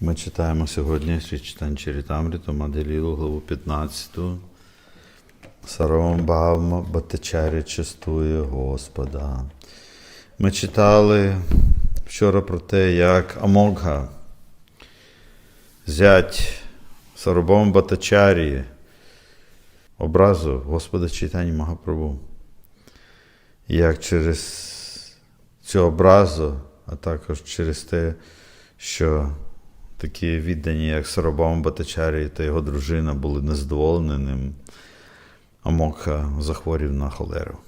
Ми читаємо сьогодні Шрі Читань Чарітамріту, Маделілу, главу 15. Саром Бхавма Батачарі чистує Господа. Ми читали вчора про те, як Амогха, зять Сарабом Батачарі, образу Господа Читання Магапрабу. Як через цю образу, а також через те, що такі віддані, як Сарабам Батачарі та його дружина, були незадоволені ним, Амокха захворів на холеру.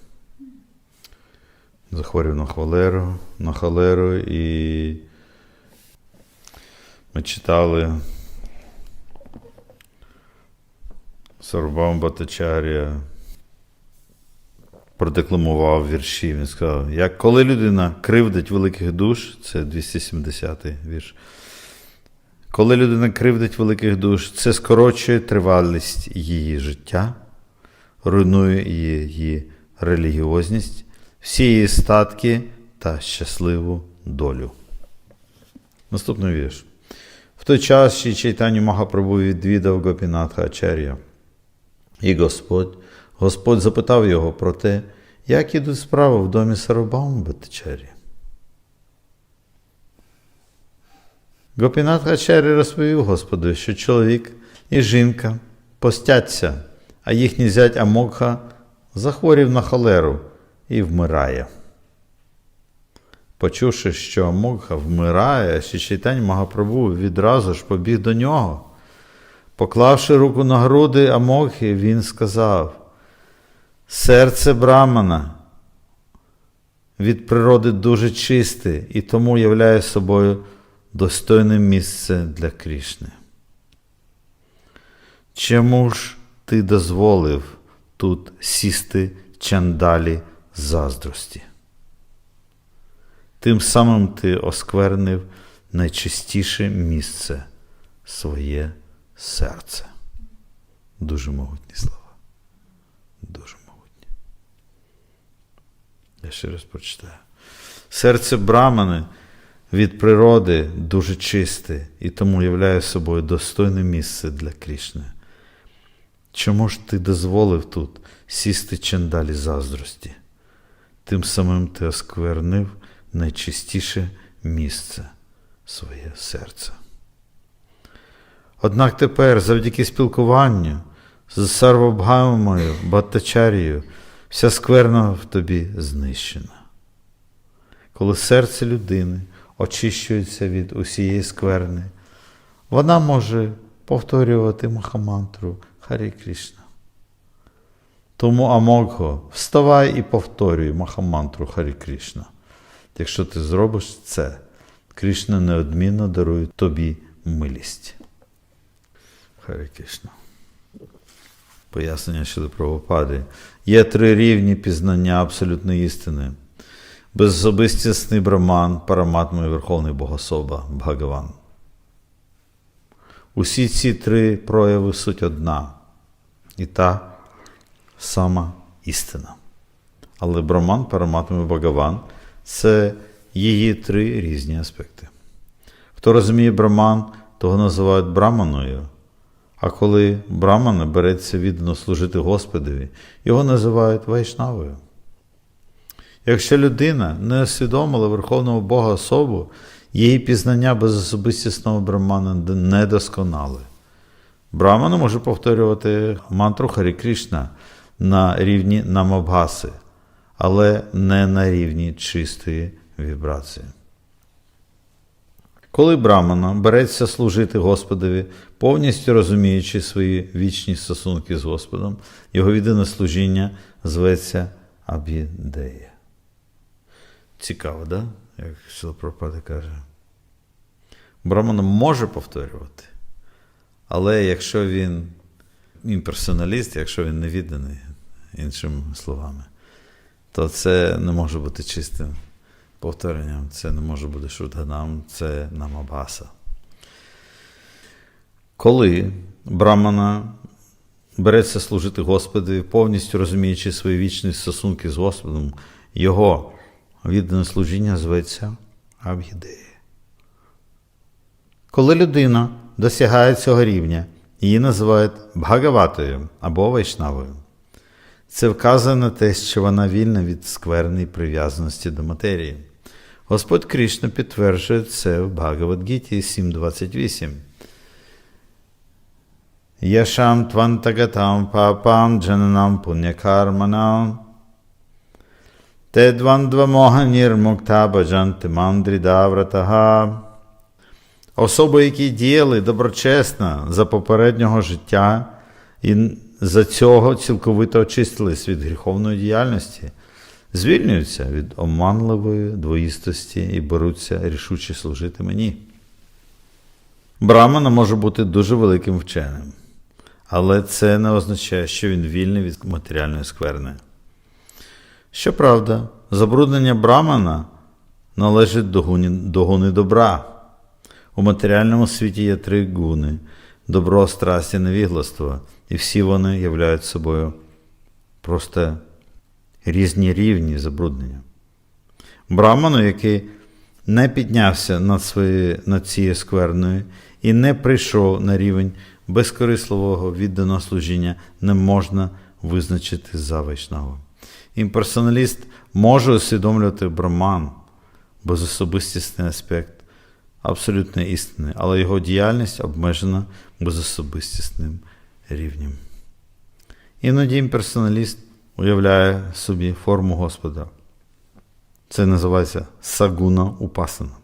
Захворів на холеру, на холеру, і ми читали Сарабам Батачарія продекламував вірші. Він сказав, як коли людина кривдить великих душ, це 270-й вірш. Коли людина кривдить великих душ, це скорочує тривалість її життя, руйнує її релігіозність, всі її статки та щасливу долю. Наступний вірш. В той час ще Чайтаню Махапрабу відвідав Гопінатха Ачар'я. І Господь, Господь запитав його про те, як ідуть справи в домі Сарабаум Батачарі. Гопінат Хачарі розповів Господу, що чоловік і жінка постяться, а їхній зять Амокха захворів на холеру і вмирає. Почувши, що Амокха вмирає, Шичайтань Магапрабу відразу ж побіг до нього. Поклавши руку на груди Амокхи, він сказав: Серце Брамана від природи дуже чисте і тому являє собою достойне місце для Крішни. Чому ж ти дозволив тут сісти чандалі заздрості? Тим самим ти осквернив найчистіше місце своє серце. Дуже могутні слова. Дуже могутні. Я ще раз прочитаю. Серце Брамани від природи дуже чисте і тому являє собою достойне місце для Крішни. Чому ж ти дозволив тут сісти чандалі заздрості? Тим самим ти осквернив найчистіше місце своє серце. Однак тепер, завдяки спілкуванню з Сарвабхамою Баттачарією, вся скверна в тобі знищена. Коли серце людини очищується від усієї скверни, вона може повторювати Махамантру Харі Кришна. Тому Амогго, вставай і повторюй Махамантру Харі Кришна. Якщо ти зробиш це, Кришна неодмінно дарує тобі милість. Харі Кришна. Пояснення щодо правопади. Є три рівні пізнання абсолютної істини. Безособистісний браман, параматма і Верховний Богособа, Бхагаван. Усі ці три прояви суть одна і та сама істина. Але браман, параматма і Бхагаван це її три різні аспекти. Хто розуміє браман, того називають браманою. А коли брамана береться віддано служити Господові, його називають вайшнавою. Якщо людина не усвідомила Верховного Бога особу, її пізнання безособистісного брамана недосконале. Брамана може повторювати мантру Харі Кришна на рівні намабгаси, але не на рівні чистої вібрації. Коли Брамана береться служити Господові, повністю розуміючи свої вічні стосунки з Господом, його віддане служіння зветься Абідея. Цікаво, да? як Шилапропада каже. Брамана може повторювати, але якщо він імперсоналіст, якщо він не відданий, іншими словами, то це не може бути чистим повторенням. Це не може бути шурдганам, це намабаса. Коли Брамана береться служити Господові, повністю розуміючи свої вічні стосунки з Господом, його віддане служіння зветься Абгідея. Коли людина досягає цього рівня, її називають бхагаватою або вайшнавою. Це вказує на те, що вона вільна від скверної прив'язаності до матерії. Господь Кришна підтверджує це в Бхагавадгіті 7.28. Яшам твантагатам папам джананам пунякарманам те двандвамога нірмукта баджанти мандрідавратага. Особи, які діяли доброчесно за попереднього життя і за цього цілковито очистились від гріховної діяльності, звільнюються від оманливої двоїстості і беруться рішуче служити мені. Брамана може бути дуже великим вченим, але це не означає, що він вільний від матеріальної скверни. Щоправда, забруднення брамана належить до гуни, до гуни добра. У матеріальному світі є три гуни добро, страсть і невігластво, і всі вони являють собою просто різні рівні забруднення. Браману, який не піднявся над, своєю, над цією скверною і не прийшов на рівень безкорисливого відданого служіння, не можна визначити за вайшнавом. Імперсоналіст може усвідомлювати браман, безособистісний аспект абсолютної істини, але його діяльність обмежена безособистісним рівнем. Іноді імперсоналіст уявляє собі форму Господа. Це називається сагуна упасана.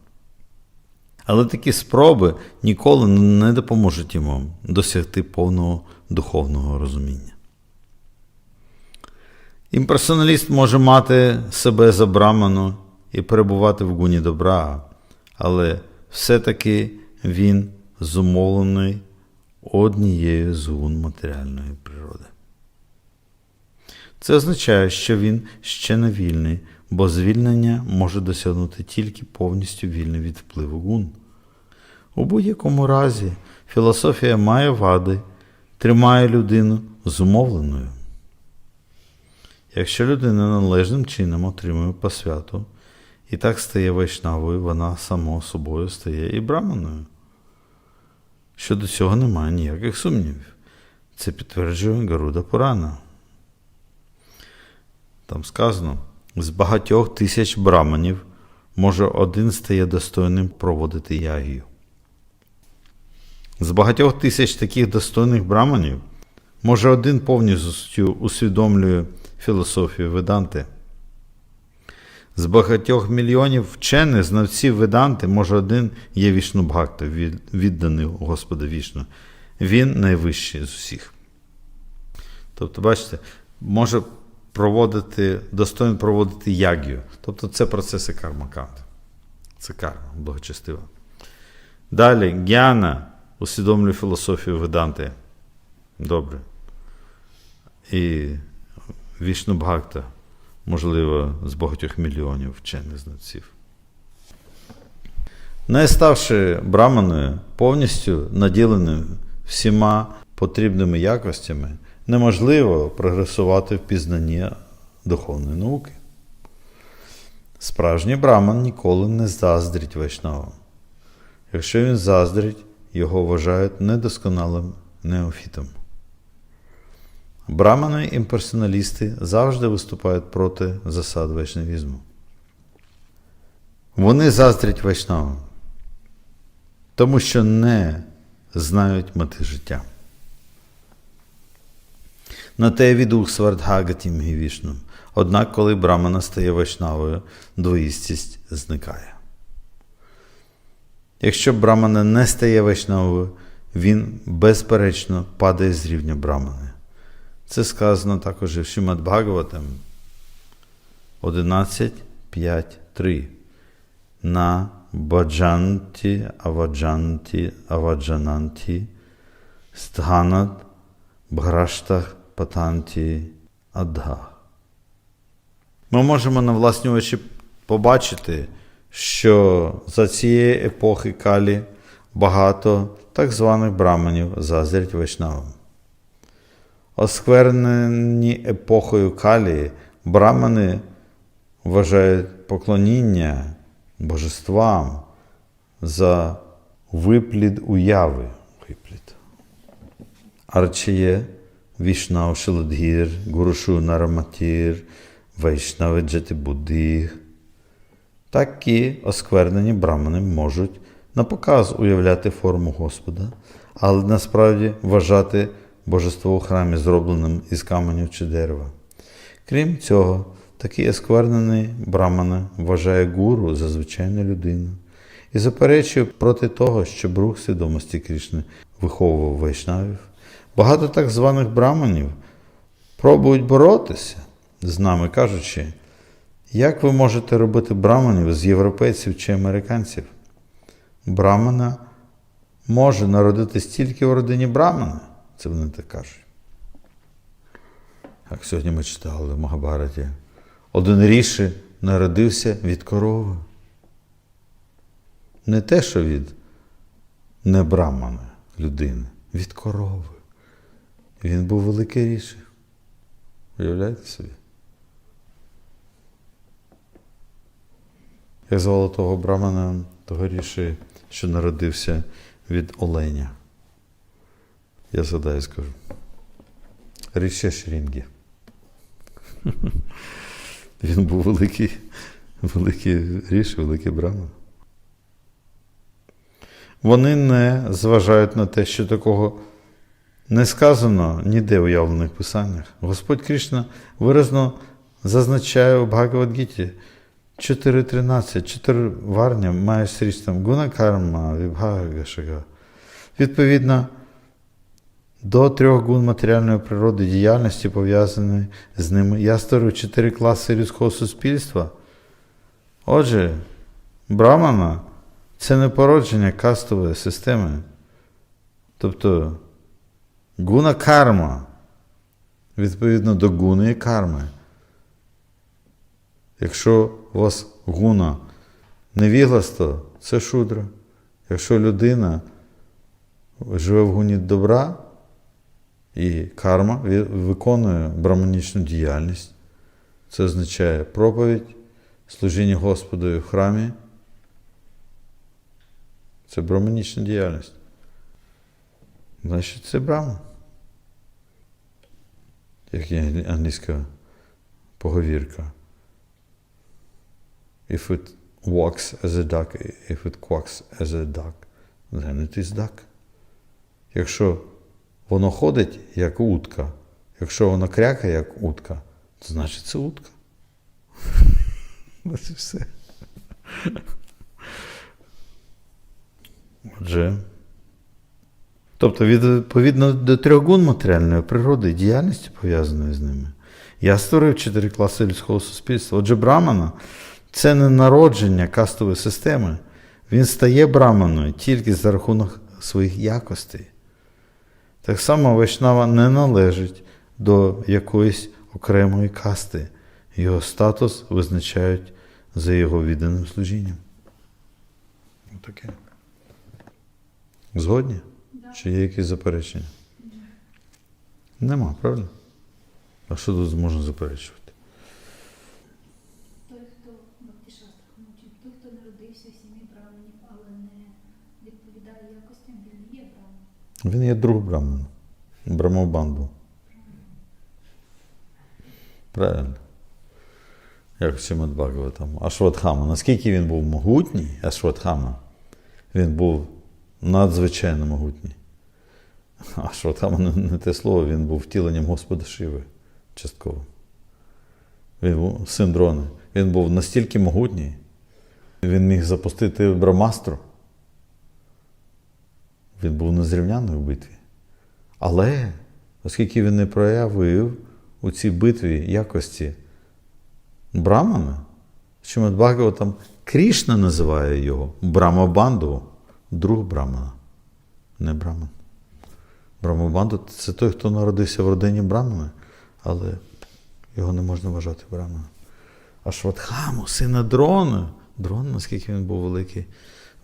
Але такі спроби ніколи не допоможуть йому досягти повного духовного розуміння. Імперсоналіст може мати себе за браману і перебувати в гуні добра, але все-таки він зумовлений однією з гун матеріальної природи. Це означає, що він ще не вільний, бо звільнення може досягнути тільки повністю вільний від впливу гун. У будь-якому разі філософія має вади, тримає людину зумовленою. Якщо людина належним чином отримує посвяту і так стає вайшнавою, вона само собою стає і браманою. Щодо цього немає ніяких сумнівів. Це підтверджує Гаруда Пурана. Там сказано: з багатьох тисяч браманів може один стає достойним проводити ягію. З багатьох тисяч таких достойних браманів може один повністю усвідомлює філософію Веданти. З багатьох мільйонів вчених знавців Веданти, може, один є вішну бхакта, відданий Господа вішну. Він найвищий з усіх. Тобто, бачите, може проводити, достойно проводити ягію. Тобто це процеси кармакант. Це карма, благочестива. Далі гяна усвідомлює філософію Веданти. Добре. І вішну бхакта можливо, з багатьох мільйонів вчених знавців. Не ставши браманою, повністю наділеною всіма потрібними якостями, неможливо прогресувати в пізнанні духовної науки. Справжній браман ніколи не заздрить вайшнавам. Якщо він заздрить, його вважають недосконалим неофітом. Брамани імперсоналісти завжди виступають проти засад вайшнавізму. Вони заздрять вайшнавам, тому що не знають мети життя. На те відух свардгагатім гівішну. Однак, коли брамана стає вайшнавою, двоїстість зникає. Якщо брамана не стає вайшнавою, він безперечно падає з рівня брамани. Це сказано також в Шимат Бхагаватам 11.5.3. На баджанті аваджанті аваджананті стганат бграштах патанті адга. Ми можемо на власні очі побачити, що за цієї епохи Калі багато так званих браманів заздрять вайшнавам. Осквернені епохою Калії, брамани вважають поклоніння божествам за виплід уяви. Виплід. Арчіє, Вішнав Шиладгір, Гурушу Нараматір, Вайшнави Джети Буддих. Такі осквернені брамани можуть на показ уявляти форму Господа, але насправді вважати божество у храмі зробленим із каменю чи дерева. Крім цього, такий осквернений брамана вважає гуру за звичайну людину і заперечує проти того, щоб рух свідомості Крішни виховував вайшнавів. Багато так званих браманів пробують боротися з нами, кажучи, як ви можете робити браманів з європейців чи американців? Брамана може народитись тільки в родині брамана, це вони так кажуть. Як сьогодні ми читали в Магабараті. Один ріші народився від корови. Не те, що від не брамана людини, від корови. Він був великий ріші. Уявляєте собі? Як звали того брамана, того ріші, що народився від оленя. Я згадаю скажу. Ріше Шрінгі. Він був великий, великий ріш, великий браман. Вони не зважають на те, що такого не сказано ніде в уявлених писаннях. Господь Кришна виразно зазначає у Бхагавадгіті 4.13, 4 варня має срічтам гуна карма, вібхага шага. Відповідно, до трьох гун матеріальної природи діяльності, пов'язаної з ними, я створив чотири класи людського суспільства. Отже, брамана це не породження кастової системи. Тобто гуна карма, відповідно до гуни і карми. Якщо у вас гуна невігластво, це шудра. Якщо людина живе в гуні добра і карма виконує браманічну діяльність, це означає проповідь, служіння Господу в храмі. Це браманічна діяльність. Значить, це брама. Як є англійська поговірка. If it walks as a duck, if it quacks as a duck, then it is duck. Якщо воно ходить як утка, якщо воно крякає як утка, то значить це утка. Ось і все. Отже. Тобто, відповідно до трьох матеріальної природи і діяльності, пов'язаної з ними, я створив чотири класи людського суспільства. Отже, брамана це не народження кастової системи. Він стає браманою тільки за рахунок своїх якостей. Так само Вайшнава не належить до якоїсь окремої касти. Його статус визначають за його відданим служінням. Отаке. Згодні? Чи є якісь заперечення? Нема, правда? А що тут можна заперечувати? Той, хто Бхактишастрах мучить, той, хто народився в сім'ї браманів, але не відповідає якостям, він є браманом. Він є друг Браман. Брамабанду. Правильно. Як Чимадбагова там. Ашватхама. Наскільки він був могутній, Ашватхама, він був надзвичайно могутній. Ашватхама не те слово, він був втіленням Господа Шиви частково. Він був син дрони. Він був настільки могутній, він міг запустити брамастру. Він був незрівнянний у битві. Але, оскільки він не проявив у цій битві якості Брамана, Чимадбагава там Крішна називає його Брамабанду, друг Брамана, не Браман. Брамабанду це той, хто народився в родині Брамана, але його не можна вважати Браманом. А Шватхаму, сина дрона, дрон, наскільки він був великий,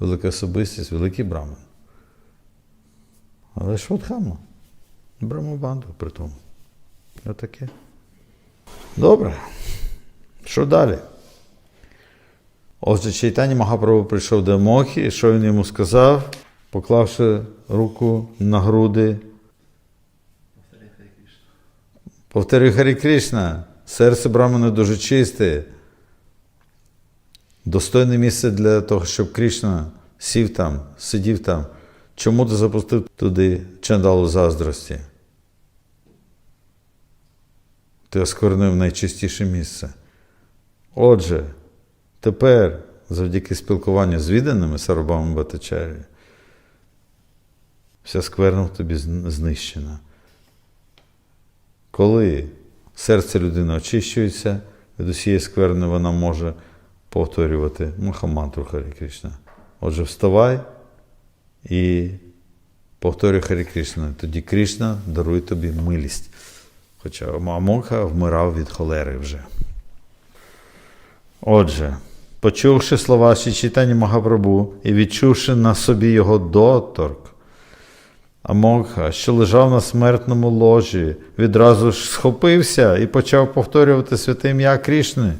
велика особистість, великий Браман. Але Шватхама. Брамабанду при тому. Отаке. Добре. Що далі? Отже, Чайтані Магапрабу прийшов до Мохі, і що він йому сказав? поклавши руку на груди, повторюй Харі Кришна, серце Брамана дуже чисте. Достойне місце для того, щоб Кришна сів там, сидів там. Чому ти запустив туди чандалу заздрості? Ти осквернив найчистіше місце. Отже, тепер, завдяки спілкуванню з відданими Сарабами Батачарі, вся скверна в тобі знищена. Коли серце людини очищується, від усієї скверни вона може повторювати Махамантру Харі Кришна. Отже, вставай і повторюй Харі Кришна. Тоді Кришна дарує тобі милість. Хоча Мамоха вмирав від холери вже. Отже, почувши слова читання Магапрабу і відчувши на собі його доторк, Амокха, що лежав на смертному ложі, відразу ж схопився і почав повторювати святе ім'я Крішни.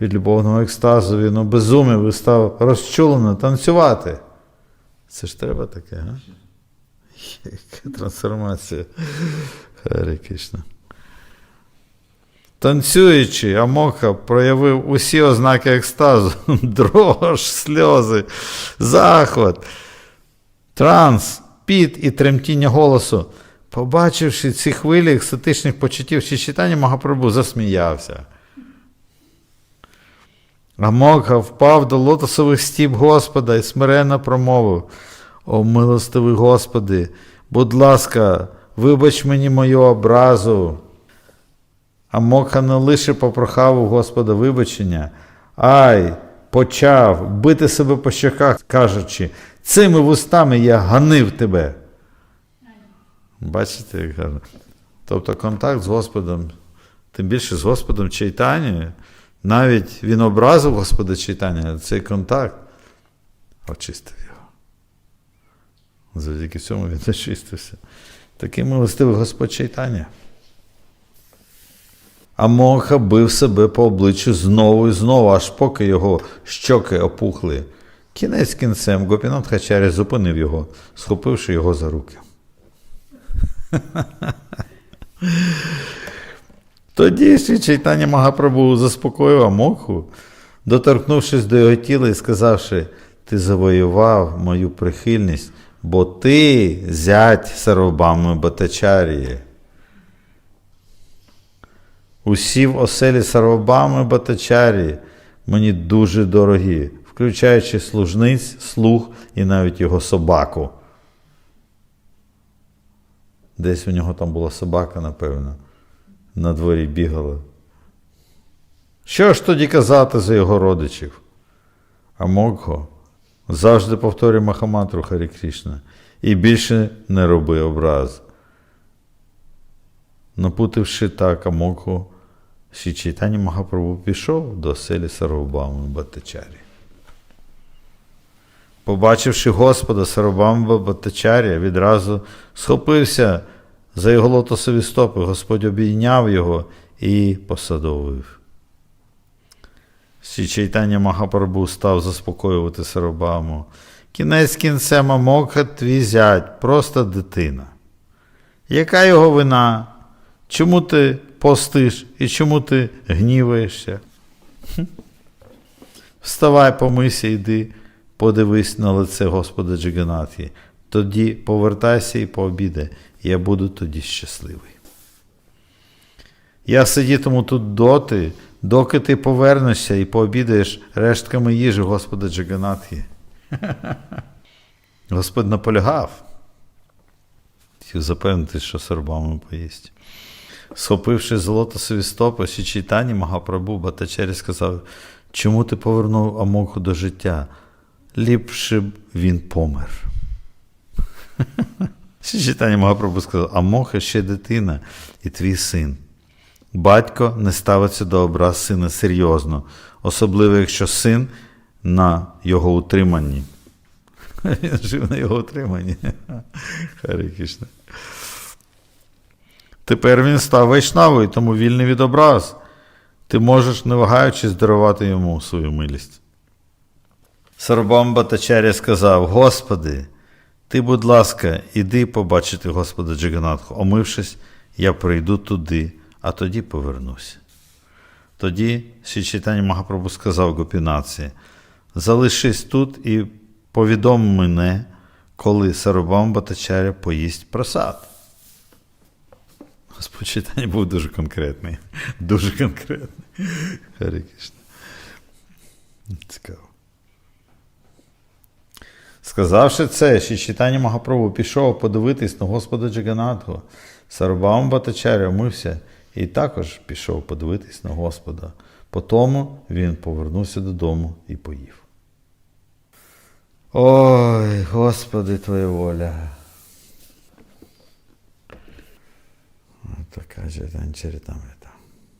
Від любовного екстазу він обезумів і став розчулено танцювати. Це ж треба таке, га? Яка трансформація. Кришна. Танцюючи, Амоха проявив усі ознаки екстазу: дрож, сльози, захват, транс, піт і тремтіння голосу. Побачивши ці хвилі екстатичних почуттів чи читання, Магапрабу засміявся. Амокха впав до лотосових стіп Господа і смиренно промовив: О милостивий Господи, будь ласка, вибач мені мою образу. А Мокха не лише попрохав у Господа вибачення, ай, почав бити себе по щоках, кажучи, цими вустами я ганив тебе. Бачите, як гарно. Тобто контакт з Господом, тим більше з Господом Чайтані, навіть він образив Господа Чайтані, цей контакт очистив його. Завдяки цьому він очистився. Такий милостивий Господь Чайтаня. А Моха бив себе по обличчю знову і знову, аж поки його щоки опухли. Кінець кінцем Гопінат Хачарі зупинив його, схопивши його за руки. Тоді ще читання Магапрабу заспокоїв Амоху, доторкнувшись до його тіла і сказавши, ти завоював мою прихильність, бо ти зять Сарвабами Батачарії. Усі в оселі Сарвабами Батачарі мені дуже дорогі, включаючи служниць, слуг і навіть його собаку. Десь у нього там була собака, напевно, на дворі бігала. Що ж тоді казати за його родичів? А Могго завжди повторює Махамантру Харі Крішна і більше не роби образ. Напутивши так Амокху, Ші Чайтані Махапрабу пішов до селі Сарвабами Батачарі. Побачивши Господа Сарвабама Батачарі, відразу схопився за його лотосові стопи. Господь обійняв його і посадовив. Ші Чайтані Махапрабу став заспокоювати Сарвабаму. Кінець кінцем Амокха твій зять, просто дитина. Яка його вина? Чому ти постиш і чому ти гніваєшся? Вставай, помийся, йди, подивись на лице Господа Джиганаті. Тоді повертайся і пообідай, я буду тоді щасливий. Я сидітиму тут доти, доки ти повернешся і пообідаєш рештками їжі Господа Джиганатхі. Господь наполягав. Хотів запевнити, що сорбами поїсть. Схопивши золотосові стопи, читання Магапрабу Батачері сказав, чому ти повернув Амоху до життя? Ліпше б він помер. Читання Магапрабу сказав, Амоха ще дитина і твій син. Батько не ставиться до образ сина серйозно, особливо якщо син на його утриманні. Він жив на його утриманні. Харі Кришна. Тепер він став вайшнавою, тому вільний від образ. Ти можеш, не вагаючись, дарувати йому свою милість. Сарбам Батачаря сказав: Господи, Ти, будь ласка, іди побачити Господа Джаганатху. Омившись, я прийду туди, а тоді повернуся. Тоді Чайтані Магапрабу сказав Гопінаці, залишись тут і повідом мене, коли Сарубам Батачаря поїсть просад. Господь Чайтані був дуже конкретний. Дуже конкретний. Харі Цікаво. Сказавши це, Ші Чайтані Магапрабу пішов подивитись на Господа Джаганатху. Сарубам Батачаря вмився і також пішов подивитись на Господа. Потому він повернувся додому і поїв. Ой, Господи, Твоя воля. Така же Чарітамрит.